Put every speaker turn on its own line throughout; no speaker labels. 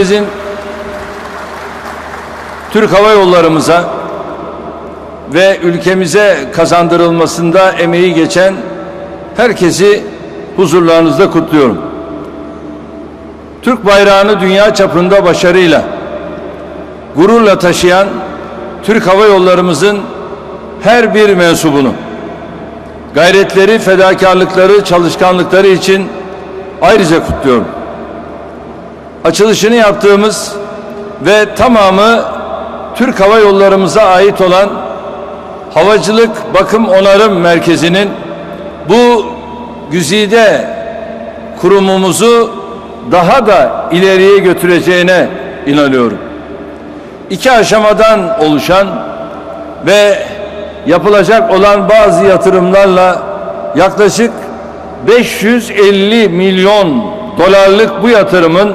merkezin Türk Hava Yollarımıza ve ülkemize kazandırılmasında emeği geçen herkesi huzurlarınızda kutluyorum. Türk bayrağını dünya çapında başarıyla, gururla taşıyan Türk Hava Yollarımızın her bir mensubunu, gayretleri, fedakarlıkları, çalışkanlıkları için ayrıca kutluyorum. Açılışını yaptığımız ve tamamı Türk Hava Yollarımıza ait olan Havacılık Bakım Onarım Merkezi'nin bu güzide kurumumuzu daha da ileriye götüreceğine inanıyorum. İki aşamadan oluşan ve yapılacak olan bazı yatırımlarla yaklaşık 550 milyon dolarlık bu yatırımın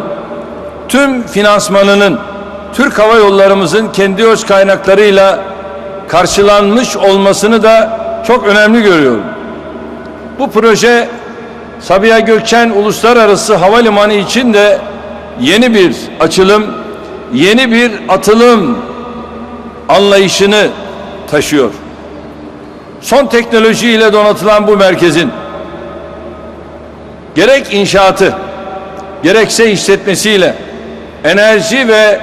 tüm finansmanının Türk Hava Yollarımızın kendi öz kaynaklarıyla karşılanmış olmasını da çok önemli görüyorum. Bu proje Sabiha Gökçen Uluslararası Havalimanı için de yeni bir açılım, yeni bir atılım anlayışını taşıyor. Son teknolojiyle donatılan bu merkezin gerek inşaatı, gerekse işletmesiyle enerji ve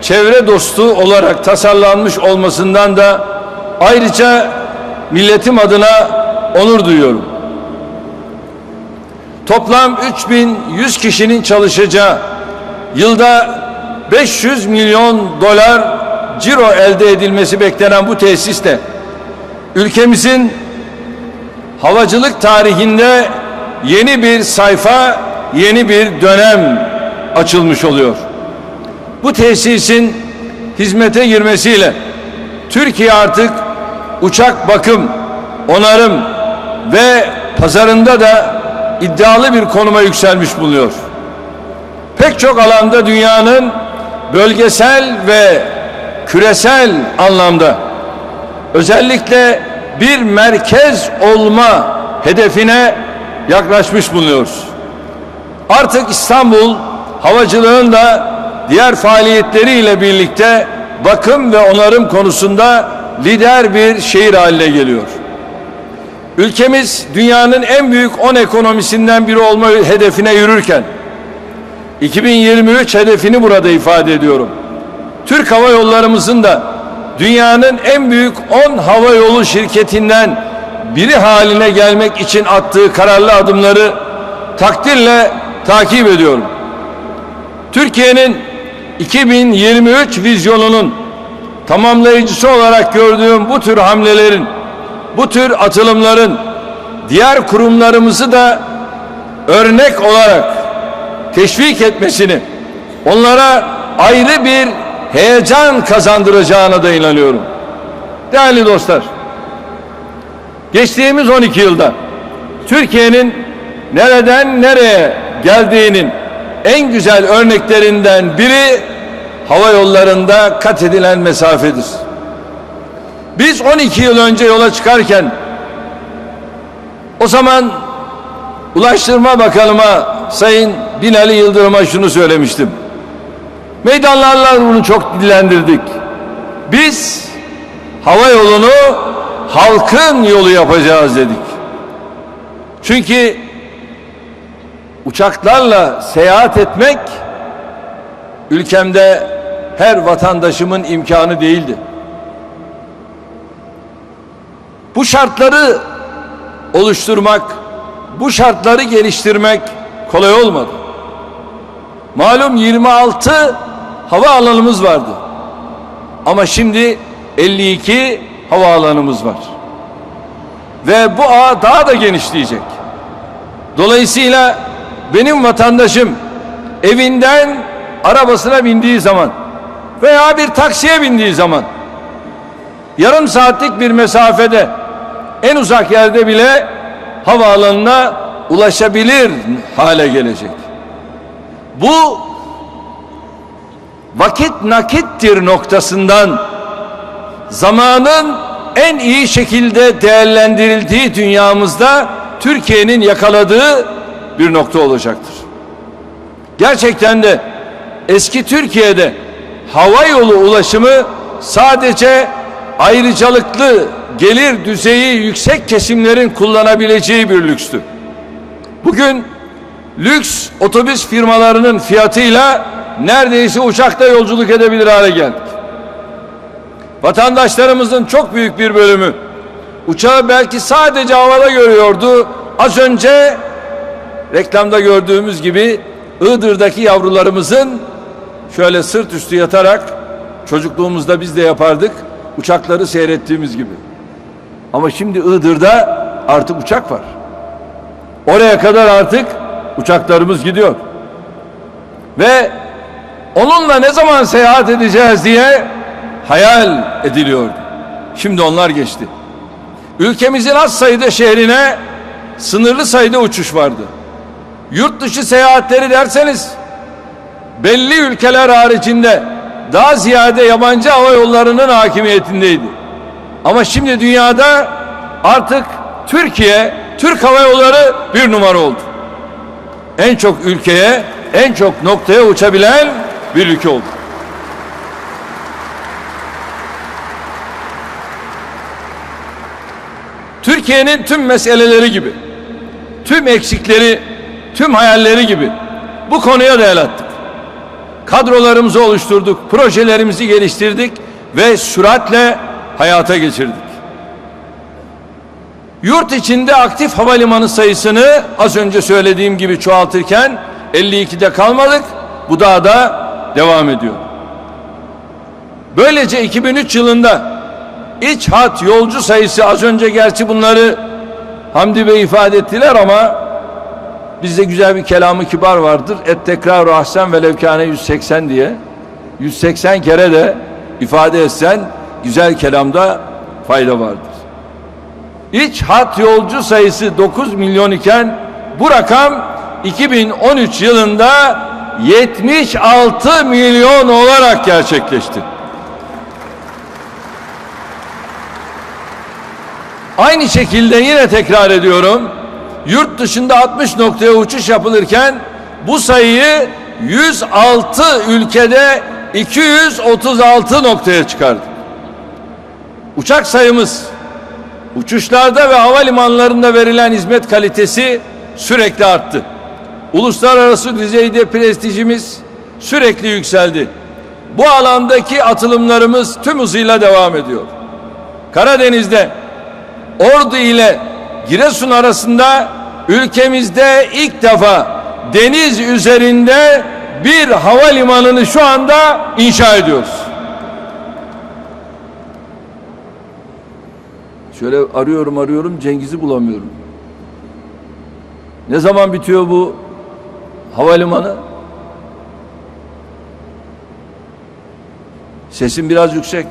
çevre dostu olarak tasarlanmış olmasından da ayrıca milletim adına onur duyuyorum. Toplam 3100 kişinin çalışacağı, yılda 500 milyon dolar ciro elde edilmesi beklenen bu tesiste ülkemizin havacılık tarihinde yeni bir sayfa, yeni bir dönem açılmış oluyor. Bu tesisin hizmete girmesiyle Türkiye artık uçak bakım, onarım ve pazarında da iddialı bir konuma yükselmiş bulunuyor. Pek çok alanda dünyanın bölgesel ve küresel anlamda özellikle bir merkez olma hedefine yaklaşmış bulunuyoruz. Artık İstanbul havacılığın da diğer faaliyetleriyle birlikte bakım ve onarım konusunda lider bir şehir haline geliyor. Ülkemiz dünyanın en büyük 10 ekonomisinden biri olma hedefine yürürken 2023 hedefini burada ifade ediyorum. Türk Hava Yollarımızın da dünyanın en büyük 10 hava yolu şirketinden biri haline gelmek için attığı kararlı adımları takdirle takip ediyorum. Türkiye'nin 2023 vizyonunun tamamlayıcısı olarak gördüğüm bu tür hamlelerin, bu tür atılımların diğer kurumlarımızı da örnek olarak teşvik etmesini, onlara ayrı bir heyecan kazandıracağına da inanıyorum. Değerli dostlar, geçtiğimiz 12 yılda Türkiye'nin nereden nereye geldiğinin en güzel örneklerinden biri hava yollarında kat edilen mesafedir. Biz 12 yıl önce yola çıkarken o zaman Ulaştırma Bakanıma Sayın Binali Yıldırım'a şunu söylemiştim. Meydanlarla bunu çok dillendirdik. Biz hava yolunu halkın yolu yapacağız dedik. Çünkü uçaklarla seyahat etmek ülkemde her vatandaşımın imkanı değildi. Bu şartları oluşturmak, bu şartları geliştirmek kolay olmadı. Malum 26 hava alanımız vardı. Ama şimdi 52 hava alanımız var. Ve bu ağ daha da genişleyecek. Dolayısıyla benim vatandaşım evinden arabasına bindiği zaman veya bir taksiye bindiği zaman yarım saatlik bir mesafede en uzak yerde bile havaalanına ulaşabilir hale gelecek. Bu vakit nakittir noktasından zamanın en iyi şekilde değerlendirildiği dünyamızda Türkiye'nin yakaladığı bir nokta olacaktır. Gerçekten de eski Türkiye'de hava yolu ulaşımı sadece ayrıcalıklı gelir düzeyi yüksek kesimlerin kullanabileceği bir lükstü. Bugün lüks otobüs firmalarının fiyatıyla neredeyse uçakta yolculuk edebilir hale geldik. Vatandaşlarımızın çok büyük bir bölümü uçağı belki sadece havada görüyordu. Az önce reklamda gördüğümüz gibi Iğdır'daki yavrularımızın şöyle sırt üstü yatarak çocukluğumuzda biz de yapardık uçakları seyrettiğimiz gibi. Ama şimdi Iğdır'da artık uçak var. Oraya kadar artık uçaklarımız gidiyor. Ve onunla ne zaman seyahat edeceğiz diye hayal ediliyordu. Şimdi onlar geçti. Ülkemizin az sayıda şehrine sınırlı sayıda uçuş vardı. Yurt dışı seyahatleri derseniz belli ülkeler haricinde daha ziyade yabancı hava yollarının hakimiyetindeydi. Ama şimdi dünyada artık Türkiye, Türk Hava Yolları bir numara oldu. En çok ülkeye, en çok noktaya uçabilen bir ülke oldu. Türkiye'nin tüm meseleleri gibi, tüm eksikleri, tüm hayalleri gibi bu konuya da el attık. Kadrolarımızı oluşturduk, projelerimizi geliştirdik ve süratle hayata geçirdik. Yurt içinde aktif havalimanı sayısını az önce söylediğim gibi çoğaltırken 52'de kalmadık. Bu daha da devam ediyor. Böylece 2003 yılında iç hat yolcu sayısı az önce gerçi bunları Hamdi Bey ifade ettiler ama bizde güzel bir kelamı kibar vardır. Et tekrar ahsen ve levkane 180 diye. 180 kere de ifade etsen güzel kelamda fayda vardır. İç hat yolcu sayısı 9 milyon iken bu rakam 2013 yılında 76 milyon olarak gerçekleşti. Aynı şekilde yine tekrar ediyorum. Yurt dışında 60 noktaya uçuş yapılırken bu sayıyı 106 ülkede 236 noktaya çıkardı. Uçak sayımız, uçuşlarda ve havalimanlarında verilen hizmet kalitesi sürekli arttı. Uluslararası düzeyde prestijimiz sürekli yükseldi. Bu alandaki atılımlarımız tüm hızıyla devam ediyor. Karadeniz'de Ordu ile Giresun arasında ülkemizde ilk defa deniz üzerinde bir havalimanını şu anda inşa ediyoruz. Şöyle arıyorum arıyorum Cengiz'i bulamıyorum. Ne zaman bitiyor bu havalimanı? Sesim biraz yüksek.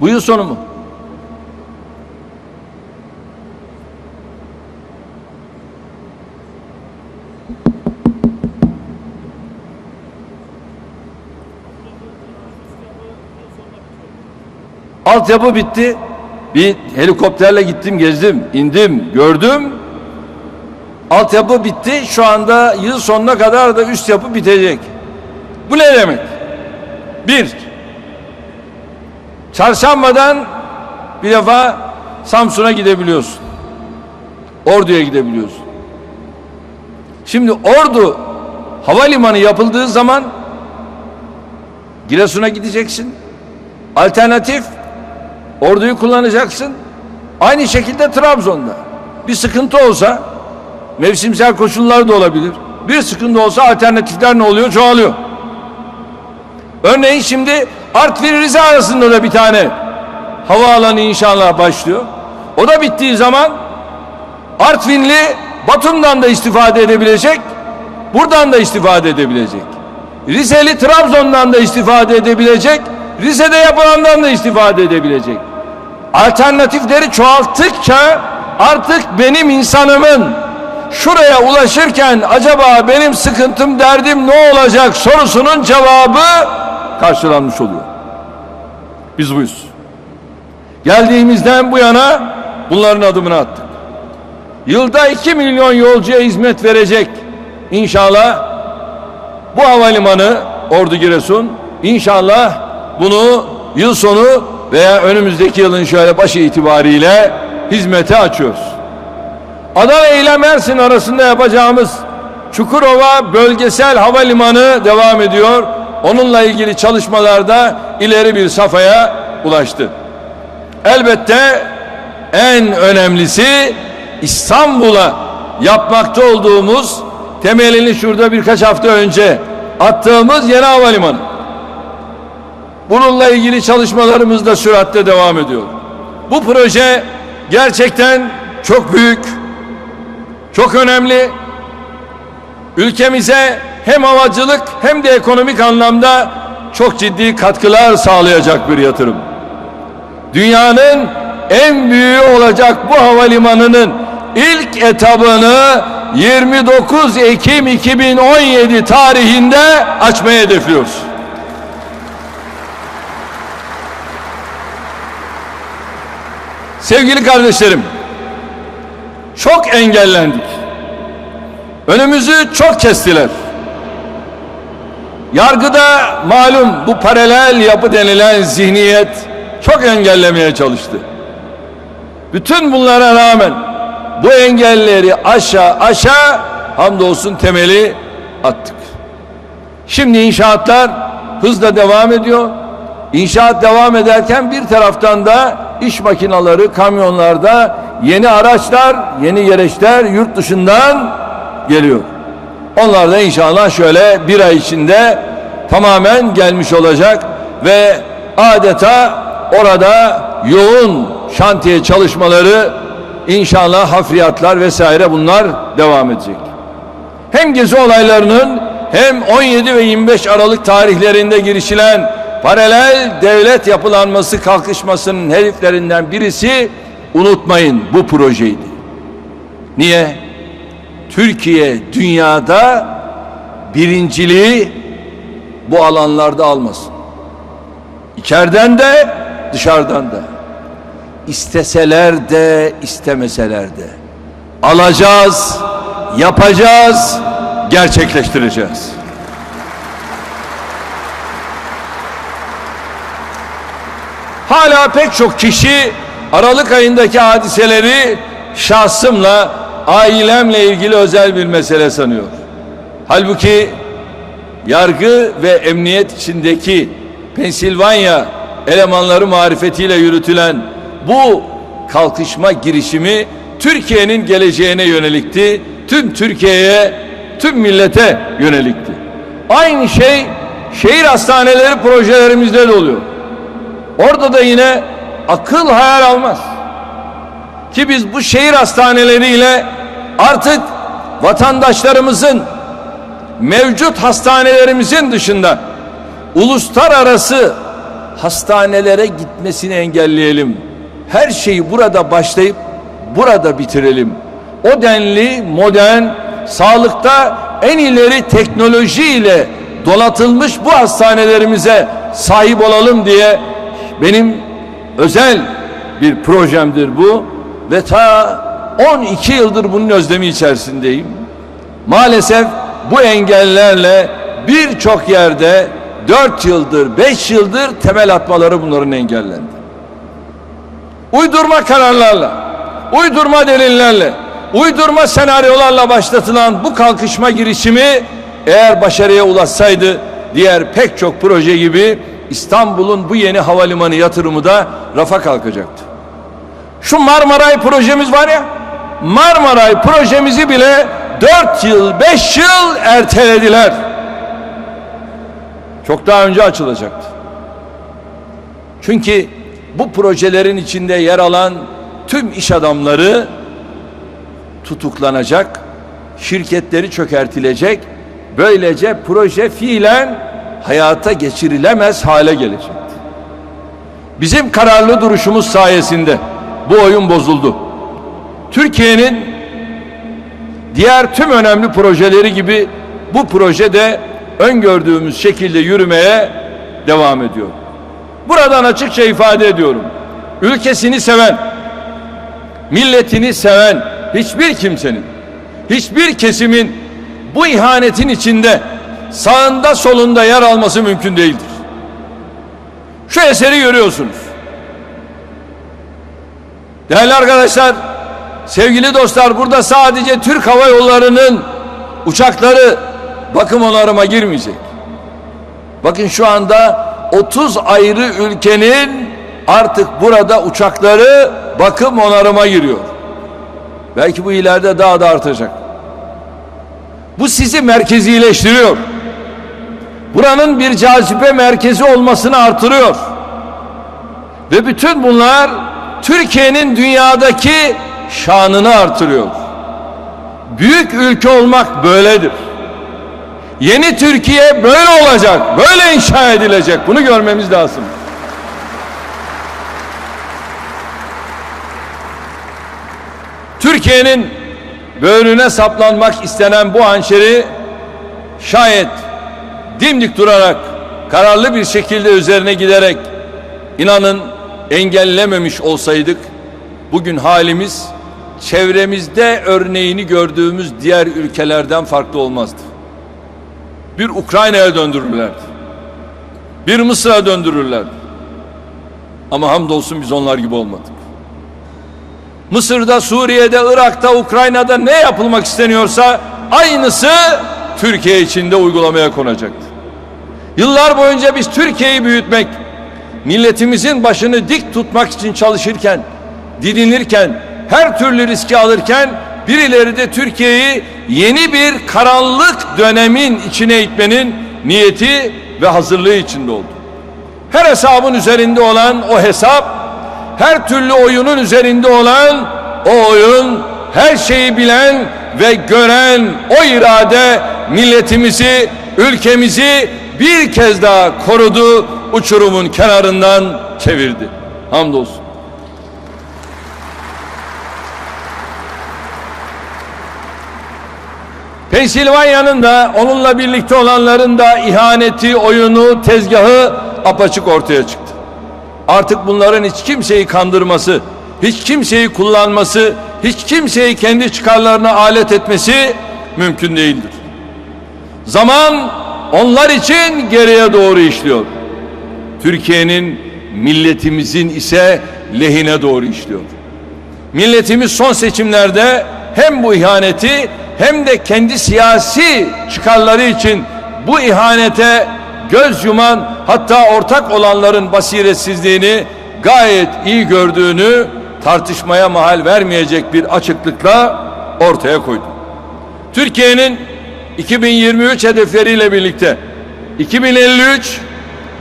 Bu yıl sonu mu? Altyapı bitti. Bir helikopterle gittim, gezdim, indim, gördüm. Altyapı bitti. Şu anda yıl sonuna kadar da üst yapı bitecek. Bu ne demek? Bir, çarşambadan bir defa Samsun'a gidebiliyorsun. Ordu'ya gidebiliyorsun. Şimdi Ordu havalimanı yapıldığı zaman Giresun'a gideceksin. Alternatif Ordu'yu kullanacaksın. Aynı şekilde Trabzon'da bir sıkıntı olsa mevsimsel koşullar da olabilir. Bir sıkıntı olsa alternatifler ne oluyor? Çoğalıyor. Örneğin şimdi Artvin Rize arasında da bir tane havaalanı inşallah başlıyor. O da bittiği zaman Artvinli Batum'dan da istifade edebilecek, buradan da istifade edebilecek. Rizeli Trabzon'dan da istifade edebilecek, Rize'de yapılandan da istifade edebilecek. Alternatifleri çoğalttıkça artık benim insanımın şuraya ulaşırken acaba benim sıkıntım derdim ne olacak sorusunun cevabı karşılanmış oluyor. Biz buyuz. Geldiğimizden bu yana bunların adımını attık. Yılda 2 milyon yolcuya hizmet verecek inşallah bu havalimanı Ordu Giresun inşallah bunu yıl sonu veya önümüzdeki yılın şöyle başı itibariyle hizmete açıyoruz. Adana ile Mersin arasında yapacağımız Çukurova Bölgesel Havalimanı devam ediyor. Onunla ilgili çalışmalarda ileri bir safhaya ulaştı. Elbette en önemlisi İstanbul'a yapmakta olduğumuz temelini şurada birkaç hafta önce attığımız yeni havalimanı. Bununla ilgili çalışmalarımız da süratle devam ediyor. Bu proje gerçekten çok büyük, çok önemli. Ülkemize hem havacılık hem de ekonomik anlamda çok ciddi katkılar sağlayacak bir yatırım. Dünyanın en büyüğü olacak bu havalimanının ilk etabını 29 Ekim 2017 tarihinde açmayı hedefliyoruz. Sevgili kardeşlerim, çok engellendik. Önümüzü çok kestiler. Yargıda malum bu paralel yapı denilen zihniyet çok engellemeye çalıştı. Bütün bunlara rağmen bu engelleri aşağı aşağı hamdolsun temeli attık. Şimdi inşaatlar hızla devam ediyor. İnşaat devam ederken bir taraftan da iş makinaları, kamyonlarda yeni araçlar, yeni gereçler yurt dışından geliyor. Onlar da inşallah şöyle bir ay içinde tamamen gelmiş olacak ve adeta orada yoğun şantiye çalışmaları inşallah hafriyatlar vesaire bunlar devam edecek. Hem gezi olaylarının hem 17 ve 25 Aralık tarihlerinde girişilen paralel devlet yapılanması kalkışmasının hedeflerinden birisi unutmayın bu projeydi. Niye? Türkiye dünyada birinciliği bu alanlarda almasın. İçeriden de dışarıdan da. İsteseler de istemeseler de. Alacağız, yapacağız, gerçekleştireceğiz. Hala pek çok kişi Aralık ayındaki hadiseleri şahsımla, ailemle ilgili özel bir mesele sanıyor. Halbuki yargı ve emniyet içindeki Pensilvanya elemanları marifetiyle yürütülen bu kalkışma girişimi Türkiye'nin geleceğine yönelikti. Tüm Türkiye'ye, tüm millete yönelikti. Aynı şey şehir hastaneleri projelerimizde de oluyor. Orada da yine akıl hayal almaz. Ki biz bu şehir hastaneleriyle artık vatandaşlarımızın mevcut hastanelerimizin dışında uluslararası hastanelere gitmesini engelleyelim. Her şeyi burada başlayıp burada bitirelim. O denli modern, sağlıkta en ileri teknolojiyle donatılmış bu hastanelerimize sahip olalım diye benim özel bir projemdir bu ve ta 12 yıldır bunun özlemi içerisindeyim. Maalesef bu engellerle birçok yerde 4 yıldır, 5 yıldır temel atmaları bunların engellendi. Uydurma kararlarla, uydurma delillerle, uydurma senaryolarla başlatılan bu kalkışma girişimi eğer başarıya ulaşsaydı diğer pek çok proje gibi İstanbul'un bu yeni havalimanı yatırımı da rafa kalkacaktı. Şu Marmaray projemiz var ya, Marmaray projemizi bile 4 yıl, 5 yıl ertelediler. Çok daha önce açılacaktı. Çünkü bu projelerin içinde yer alan tüm iş adamları tutuklanacak, şirketleri çökertilecek, böylece proje fiilen hayata geçirilemez hale gelecekti. Bizim kararlı duruşumuz sayesinde bu oyun bozuldu. Türkiye'nin diğer tüm önemli projeleri gibi bu proje de öngördüğümüz şekilde yürümeye devam ediyor. Buradan açıkça ifade ediyorum. Ülkesini seven, milletini seven hiçbir kimsenin, hiçbir kesimin bu ihanetin içinde sağında solunda yer alması mümkün değildir. Şu eseri görüyorsunuz. Değerli arkadaşlar, sevgili dostlar burada sadece Türk Hava Yolları'nın uçakları bakım onarıma girmeyecek. Bakın şu anda 30 ayrı ülkenin artık burada uçakları bakım onarıma giriyor. Belki bu ileride daha da artacak. Bu sizi merkezileştiriyor. Buranın bir cazibe merkezi olmasını artırıyor. Ve bütün bunlar Türkiye'nin dünyadaki şanını artırıyor. Büyük ülke olmak böyledir. Yeni Türkiye böyle olacak, böyle inşa edilecek. Bunu görmemiz lazım. Türkiye'nin böğrüne saplanmak istenen bu hançeri şayet dimdik durarak kararlı bir şekilde üzerine giderek inanın engellememiş olsaydık bugün halimiz çevremizde örneğini gördüğümüz diğer ülkelerden farklı olmazdı. Bir Ukrayna'ya döndürürlerdi. Bir Mısır'a döndürürlerdi. Ama hamdolsun biz onlar gibi olmadık. Mısır'da, Suriye'de, Irak'ta, Ukrayna'da ne yapılmak isteniyorsa aynısı Türkiye içinde uygulamaya konacaktı. Yıllar boyunca biz Türkiye'yi büyütmek, milletimizin başını dik tutmak için çalışırken, didinirken, her türlü riski alırken birileri de Türkiye'yi yeni bir karanlık dönemin içine itmenin niyeti ve hazırlığı içinde oldu. Her hesabın üzerinde olan o hesap her türlü oyunun üzerinde olan o oyun, her şeyi bilen ve gören o irade milletimizi, ülkemizi bir kez daha korudu, uçurumun kenarından çevirdi. Hamdolsun. Pensilvanya'nın da onunla birlikte olanların da ihaneti, oyunu, tezgahı apaçık ortaya çıktı. Artık bunların hiç kimseyi kandırması, hiç kimseyi kullanması, hiç kimseyi kendi çıkarlarına alet etmesi mümkün değildir. Zaman onlar için geriye doğru işliyor. Türkiye'nin milletimizin ise lehine doğru işliyor. Milletimiz son seçimlerde hem bu ihaneti hem de kendi siyasi çıkarları için bu ihanete göz yuman hatta ortak olanların basiretsizliğini gayet iyi gördüğünü tartışmaya mahal vermeyecek bir açıklıkla ortaya koydu. Türkiye'nin 2023 hedefleriyle birlikte 2053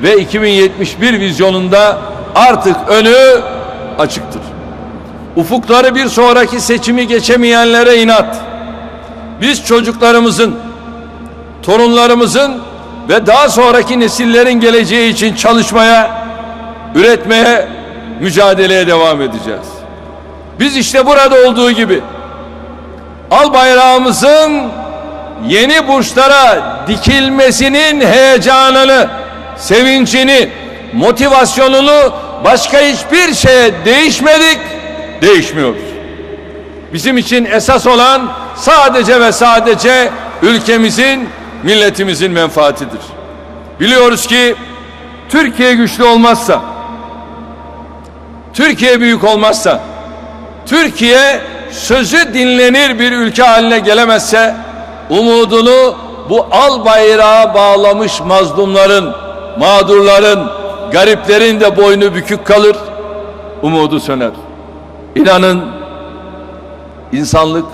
ve 2071 vizyonunda artık önü açıktır. Ufukları bir sonraki seçimi geçemeyenlere inat. Biz çocuklarımızın, torunlarımızın ve daha sonraki nesillerin geleceği için çalışmaya, üretmeye, mücadeleye devam edeceğiz. Biz işte burada olduğu gibi al bayrağımızın yeni burçlara dikilmesinin heyecanını, sevincini, motivasyonunu başka hiçbir şeye değişmedik, değişmiyoruz. Bizim için esas olan sadece ve sadece ülkemizin, milletimizin menfaatidir. Biliyoruz ki Türkiye güçlü olmazsa, Türkiye büyük olmazsa, Türkiye sözü dinlenir bir ülke haline gelemezse, umudunu bu al bayrağa bağlamış mazlumların, mağdurların, gariplerin de boynu bükük kalır, umudu söner. İnanın insanlık,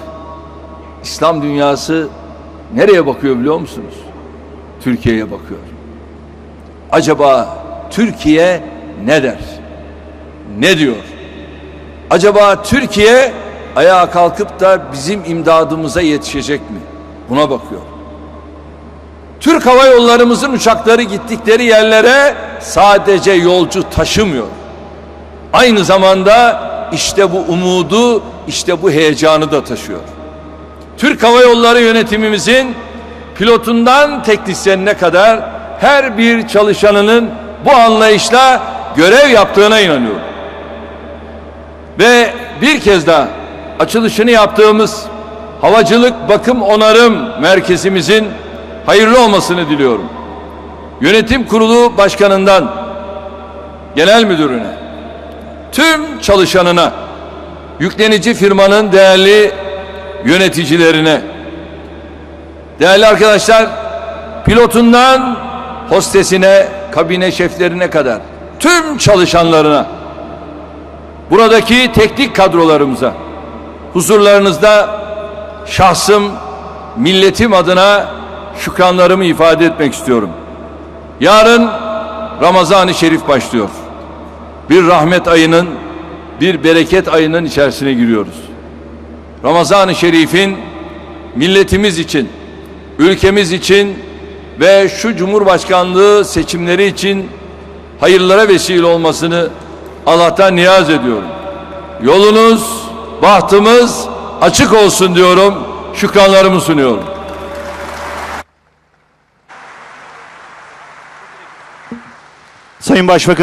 İslam dünyası nereye bakıyor biliyor musunuz? Türkiye'ye bakıyor. Acaba Türkiye ne der? Ne diyor? Acaba Türkiye ayağa kalkıp da bizim imdadımıza yetişecek mi? Buna bakıyor. Türk Hava Yollarımızın uçakları gittikleri yerlere sadece yolcu taşımıyor. Aynı zamanda işte bu umudu, işte bu heyecanı da taşıyor. Türk Hava Yolları yönetimimizin pilotundan teknisyenine kadar her bir çalışanının bu anlayışla görev yaptığına inanıyorum. Ve bir kez daha açılışını yaptığımız Havacılık Bakım Onarım Merkezimizin hayırlı olmasını diliyorum. Yönetim Kurulu Başkanından Genel Müdürüne, tüm çalışanına, yüklenici firmanın değerli yöneticilerine, değerli arkadaşlar, pilotundan hostesine, kabine şeflerine kadar tüm çalışanlarına, buradaki teknik kadrolarımıza, huzurlarınızda şahsım, milletim adına şükranlarımı ifade etmek istiyorum. Yarın Ramazan-ı Şerif başlıyor. Bir rahmet ayının, bir bereket ayının içerisine giriyoruz. Ramazan-ı Şerif'in milletimiz için, ülkemiz için ve şu Cumhurbaşkanlığı seçimleri için hayırlara vesile olmasını Allah'tan niyaz ediyorum. Yolunuz, bahtımız açık olsun diyorum. Şükranlarımı sunuyorum.
Sayın Başbakanım